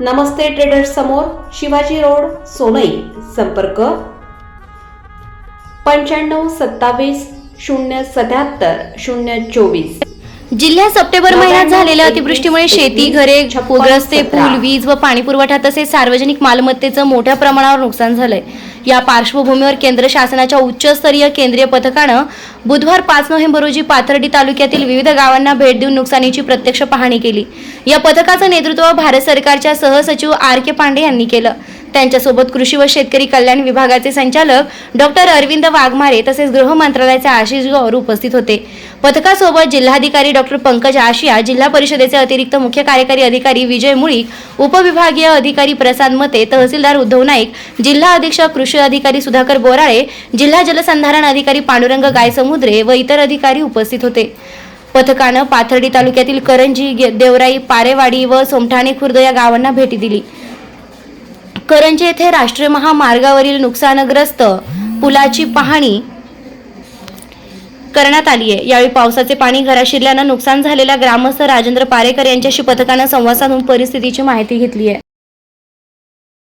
नमस्ते traders समोर Shivaji road Sonai संपर्क. पंच्याण्णव सत्तावीस शून्य सत्याहत्तर शून्य चोवीस. जिल्ह्यात सप्टेंबर महिन्यात झालेल्या अतिवृष्टीमुळे शेती घरे रस्ते. पूल वीज व पाणी पुरवठा तसेच सार्वजनिक मालमत्तेचं मोठ्या प्रमाणावर नुकसान झालंय. या पार्श्वभूमीवर केंद्र शासनाच्या उच्चस्तरीय केंद्रीय पथकानं बुधवार पाच नोव्हेंबर रोजी पाथर्डी तालुक्यातील विविध गावांना भेट देऊन नुकसानीची प्रत्यक्ष पाहणी केली. या पथकाचं नेतृत्व भारत सरकारच्या सहसचिव आर के पांडे यांनी केलं. त्यांच्यासोबत कृषी व शेतकरी कल्याण विभागाचे संचालक डॉक्टर अरविंद वाघमारे तसेच गृह मंत्रालयाचे आशिष गौर उपस्थित होते. पथकासोबत जिल्हाधिकारी डॉक्टर पंकज आशिया जिल्हा परिषदेचे अतिरिक्त मुख्य कार्यकारी अधिकारी विजय मुळीक उपविभागीय अधिकारी प्रसाद मते तहसीलदार उद्धव नाईक जिल्हा अधीक्षक कृषी अधिकारी सुधाकर बोराळे जिल्हा जलसंधारण अधिकारी पांडुरंग गायसमुद्रे व इतर अधिकारी उपस्थित होते. पथकानं पाथर्डी तालुक्यातील करंजी देवराई पारेवाडी व सोमठाणे खुर्द या गावांना भेटी दिली. करंजी येथे राष्ट्रीय महामार्गावरील नुकसानग्रस्त पुलाची पाहणी करण्यात आली आहे. यावेळी पावसाचे पाणी घरात शिरल्यानं नुकसान झालेल्या ग्रामस्थ राजेंद्र पारेकर यांच्याशी पथकानं संवाद साधून परिस्थितीची माहिती घेतली आहे.